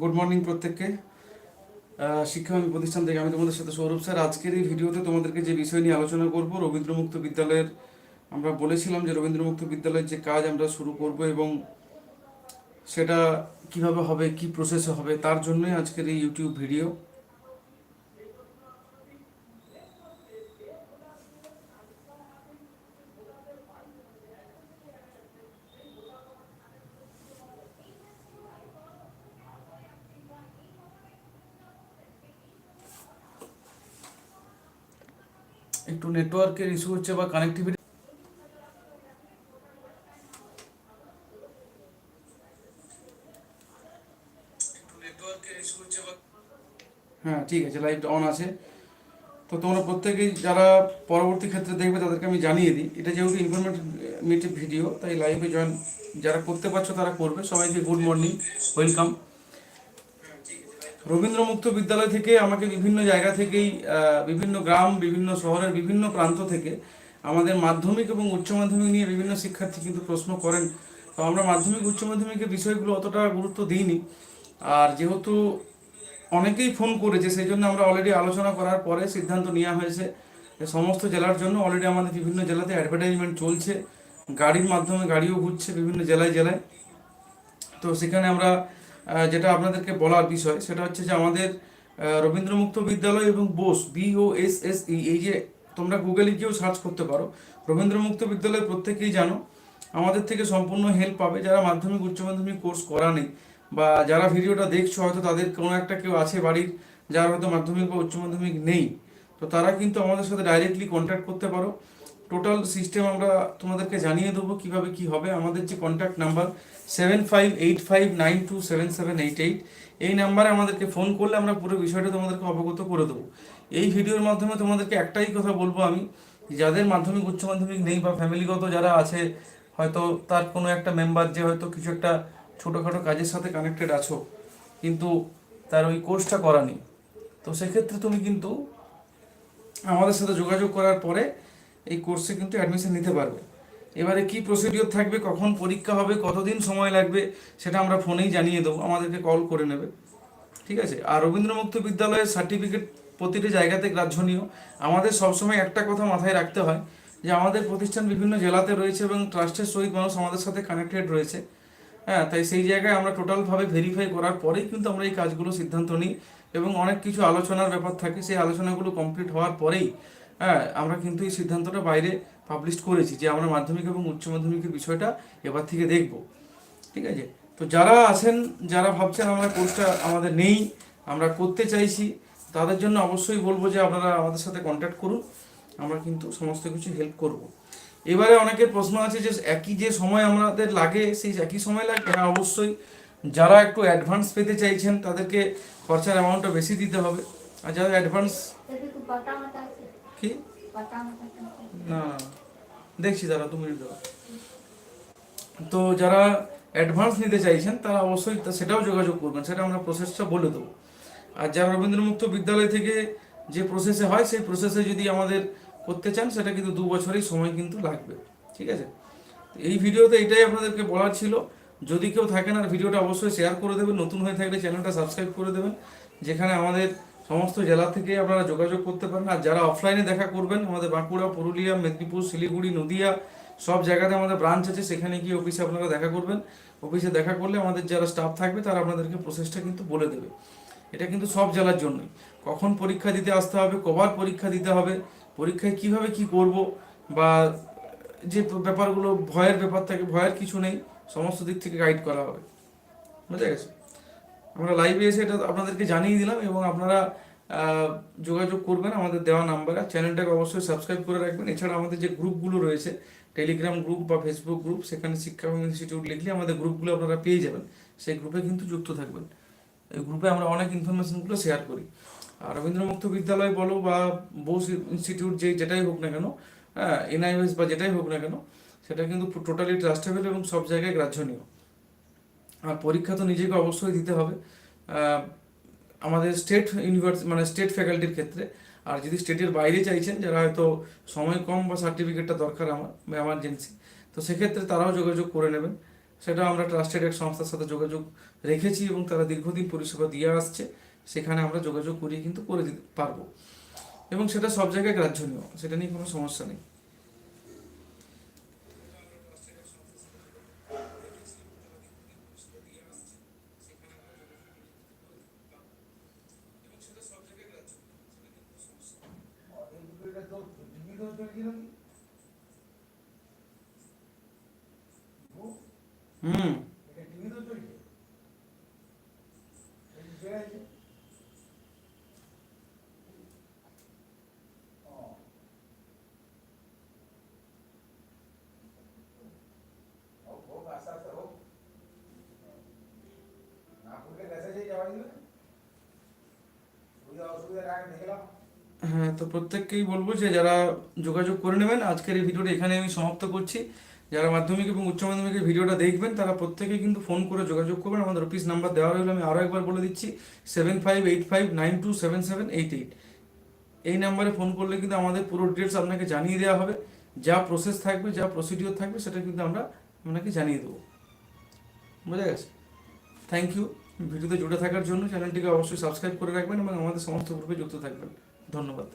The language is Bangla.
গুড মর্নিং প্রত্যেককে। শিক্ষা শিক্ষামী প্রতিষ্ঠান থেকে আমি তোমাদের সাথে সৌরভ স্যার। আজকের এই ভিডিওতে তোমাদেরকে যে বিষয় নিয়ে আলোচনা করব, রবীন্দ্রমুক্ত বিদ্যালয়ের, আমরা বলেছিলাম যে রবীন্দ্রমুক্ত বিদ্যালয়ের যে কাজ আমরা শুরু করব এবং সেটা কীভাবে হবে, কি প্রসেসে হবে, তার জন্যই আজকের এই ইউটিউব ভিডিও একটু নেটওয়ার্কের ইস্যু হচ্ছে বা কানেক্টিভিটি হ্যাঁ ঠিক আছে লাইভটা অন আছে। তো তোমরা প্রত্যেকেই যারা পরবর্তী ক্ষেত্রে দেখবে, তাদেরকে আমি জানিয়ে দিই। এটা যেহেতু ইনফরমেটিভ ভিডিও তাই লাইভে জয়েন যারা করতে পারছ, তারা করবে। সবাইকে গুড মর্নিং ওয়েলকাম রবীন্দ্র মুক্ত বিদ্যালয় থেকে, আমাকে বিভিন্ন জায়গা থেকেই বিভিন্ন গ্রাম, বিভিন্ন শহরের বিভিন্ন প্রান্ত থেকে আমাদের মাধ্যমিক এবং উচ্চ মাধ্যমিক নিয়ে বিভিন্ন শিক্ষার্থী কিন্তু প্রশ্ন করেন। তো আমরা মাধ্যমিক, উচ্চ মাধ্যমিকের বিষয়গুলো অতটা গুরুত্ব দিইনি। আর যেহেতু অনেকেই ফোন করেছে, সেই জন্য আমরা অলরেডি আলোচনা করার পরে সিদ্ধান্ত নেওয়া হয়েছে যে সমস্ত জেলার জন্য অলরেডি আমাদের বিভিন্ন জেলাতে অ্যাডভার্টাইজমেন্ট চলছে। গাড়ির মাধ্যমে গাড়িও ঘুরছে বিভিন্ন জেলায় জেলায়। তো সেখানে আমরা যেটা আপনাদেরকে বলার বিষয়, সেটা হচ্ছে যে আমাদের রবীন্দ্রমুক্ত বিদ্যালয় এবং Bose B O S S, E যে তোমরা গুগলে গিয়েও সার্চ করতে পারো, রবীন্দ্রমুক্ত বিদ্যালয় প্রত্যেকেই জানো, আমাদের থেকে সম্পূর্ণ হেল্প পাবে যারা মাধ্যমিক, উচ্চ মাধ্যমিক কোর্স করা নেই, বা যারা ভিডিওটা দেখছ হয়তো তাদের কোনো একটা কেউ আছে বাড়ির, যার হয়তো মাধ্যমিক বা উচ্চ মাধ্যমিক নেই, তো তারা কিন্তু আমাদের সাথে ডাইরেক্টলি কন্ট্যাক্ট করতে পারো। টোটাল সিস্টেম আমরা তোমাদেরকে জানিয়ে দেবো কীভাবে কি হবে। আমাদের যে contact number seven five eight five nine two seven seven eight eight এই নাম্বারে আমাদেরকে ফোন করলে আমরা পুরো বিষয়টা তোমাদেরকে অবগত করে দেবো। এই ভিডিওর মাধ্যমে তোমাদেরকে একটাই কথা বলব আমি, যাদের মাধ্যমিক, উচ্চ মাধ্যমিক নেই বা ফ্যামিলিগত যারা আছে, হয়তো তার কোনো একটা মেম্বার যে হয়তো কিছু একটা ছোটোখাটো কাজের সাথে কানেক্টেড আছো, কিন্তু তার ওই কোর্সটা করা নেই। তো সেক্ষেত্রে তুমি কিন্তু আমাদের সাথে যোগাযোগ করার পরে এই কোর্সে কিন্তু অ্যাডমিশন নিতে পারবে। এবারে কি প্রসিডিওর থাকবে, কখন পরীক্ষা হবে, কতদিন সময় লাগবে, সেটা আমরা ফোনেই জানিয়ে দেবো, আমাদেরকে কল করে নেবে। ঠিক আছে? আর রবীন্দ্রমুক্ত বিদ্যালয়ের সার্টিফিকেট প্রতিটি জায়গাতে গ্রাহ্যনীয়। আমাদের সবসময় একটা কথা মাথায় রাখতে হয় যে, আমাদের প্রতিষ্ঠান বিভিন্ন জেলাতে রয়েছে এবং ট্রাস্টের সহিত মানুষ আমাদের সাথে কানেক্টেড রয়েছে। হ্যাঁ তাই সেই জায়গায় আমরা টোটালভাবে ভেরিফাই করার পরেই কিন্তু আমরা এই কাজগুলো সিদ্ধান্ত নিই এবং অনেক কিছু আলোচনার ব্যাপার থাকে। সেই আলোচনাগুলো কমপ্লিট হওয়ার পরেই হ্যাঁ আমরা কিন্তু এই সিদ্ধান্তটা বাইরে পাবলিশ করেছি যে আমরা মাধ্যমিক এবং উচ্চ মাধ্যমিকের বিষয়টা এবার থেকে দেখব। ঠিক আছে? তো যারা আছেন, যারা ভাবছেন আমরা কোর্সটা আমাদের নেই, আমরা করতে চাইছি, তাদের জন্য অবশ্যই বলব যে আপনারা আমাদের সাথে কন্ট্যাক্ট করুন, আমরা কিন্তু সমস্ত কিছু হেল্প করব। এবারে অনেকের প্রশ্ন আছে যে একই যে সময় আমাদের লাগে, সেই একই সময় লাগবে? হ্যাঁ অবশ্যই। যারা একটু অ্যাডভান্স পেতে চাইছেন, তাদেরকে খরচার অ্যামাউন্টটা বেশি দিতে হবে। আর যারা অ্যাডভান্স কি? না দেখছি দাঁড়া দু মিনিট দাঁড়া তো যারা অ্যাডভান্স নিতে চাইছেন, তারা অবশ্যই সেটাও যোগাযোগ করবেন, সেটা আমরা প্রসেসটা বলে দেবো। আর যারা রবীন্দ্রমুক্ত বিদ্যালয় থেকে যে প্রসেসে হয়, সেই প্রসেসে যদি আমাদের করতে চান, সেটা কিন্তু দু বছরেই সময় কিন্তু লাগবে, ঠিক আছে? এই ভিডিওতে এটাই আপনাদেরকে বলার ছিল। যদি কেউ থাকেন আর ভিডিওটা অবশ্যই শেয়ার করে দেবেন, নতুন হয়ে থাকলে চ্যানেলটা সাবস্ক্রাইব করে দেবেন, যেখানে আমাদের সমস্ত জেলা থেকে আপনারা যোগাযোগ করতে পারেন। আর যারা অফলাইনে দেখা করবেন, আমাদের বাঁকুড়া, পুরুলিয়া, মেদিনীপুর, শিলিগুড়ি, নদিয়া, সব জায়গাতে আমাদের ব্রাঞ্চ আছে। সেখানে গিয়ে অফিসে আপনারা দেখা করবেন। অফিসে দেখা করলে আমাদের যারা স্টাফ থাকবে, তারা আপনাদেরকে প্রসেসটা কিন্তু বলে দেবে। এটা কিন্তু সব জেলার জন্যই। কখন পরীক্ষা দিতে আসতে হবে, কবার পরীক্ষা দিতে হবে, পরীক্ষায় কীভাবে কি করব বা যে ব্যাপারগুলো, ভয়ের ব্যাপার থাকে, ভয়ের কিছু নেই, সমস্ত দিক থেকে গাইড করা হবে। বুঝা গেছে আমরা লাইভে এসে এটা আপনাদেরকে জানিয়ে দিলাম এবং আপনারা যোগাযোগ করবেন আমাদের দেওয়া নাম্বারে চ্যানেলটাকে অবশ্যই সাবস্ক্রাইব করে রাখবেন। এছাড়া আমাদের যে গ্রুপগুলো রয়েছে টেলিগ্রাম গ্রুপ বা ফেসবুক গ্রুপ সেখানে শিক্ষা ইনস্টিটিউট লিখলে আমাদের গ্রুপগুলো আপনারা পেয়ে যাবেন। সেই গ্রুপে কিন্তু যুক্ত থাকবেন। এই গ্রুপে আমরা অনেক ইনফরমেশনগুলো শেয়ার করি। আর রবীন্দ্রমুক্ত বিদ্যালয় বলো বা বোস ইনস্টিটিউট যে যেটাই হোক না কেন হ্যাঁ এনআইএস বা যেটাই হোক না কেন, সেটা কিন্তু টোটালি ট্রাস্টেবল এবং সব জায়গায় গ্রাহ্যনীয়। আর পরীক্ষা তো নিজেকে অবশ্যই দিতে হবে। আমাদের স্টেট ইউনিভার্সিটি মানে স্টেট ফ্যাকাল্টির ক্ষেত্রে, আর যদি স্টেটের বাইরে চাইছেন, যারা হয়তো সময় কম বা সার্টিফিকেটটা দরকার আমার, বা এমার্জেন্সি তো সেক্ষেত্রে তারাও যোগাযোগ করে নেবেন। সেটা আমরা ট্রাস্টেড এক সংস্থার সাথে যোগাযোগ রেখেছি এবং তারা দীর্ঘদিন পরিষেবা দিয়ে আসছে, সেখানে আমরা যোগাযোগ করিয়ে কিন্তু করে দিতে পারব। এবং সেটা সব জায়গায় গ্রাহ্যনীয় সেটা নিয়ে কোনো সমস্যা নেই। হ্যাঁ তো প্রত্যেককেই বলব যে যারা যোগাযোগ করে নেবেন, আজকের এই ভিডিওটা এখানে আমি সমাপ্ত করছি। যারা মাধ্যমিক এবং উচ্চ মাধ্যমিকের ভিডিওটা দেখবেন, তারা প্রত্যেকেই কিন্তু ফোন করে যোগাযোগ করবেন। আমাদের অফিস নাম্বার দেওয়া রইল, আমি আরও একবার বলে দিচ্ছি seven five eight five nine two seven seven eight eight এই নাম্বারে ফোন করলে কিন্তু আমাদের পুরো ডিটেলস আপনাকে জানিয়ে দেওয়া হবে। যা প্রসেস থাকবে, যা প্রসিডিওর থাকবে, সেটা কিন্তু আমরা আপনাকে জানিয়ে দেবো। বোঝা গেছে? থ্যাংক ইউ ভিডিওতে জুড়ে থাকার জন্য চ্যানেলটিকে অবশ্যই সাবস্ক্রাইব করে রাখবেন এবং আমাদের সমস্ত গ্রুপে যুক্ত থাকবেন। ধন্যবাদ।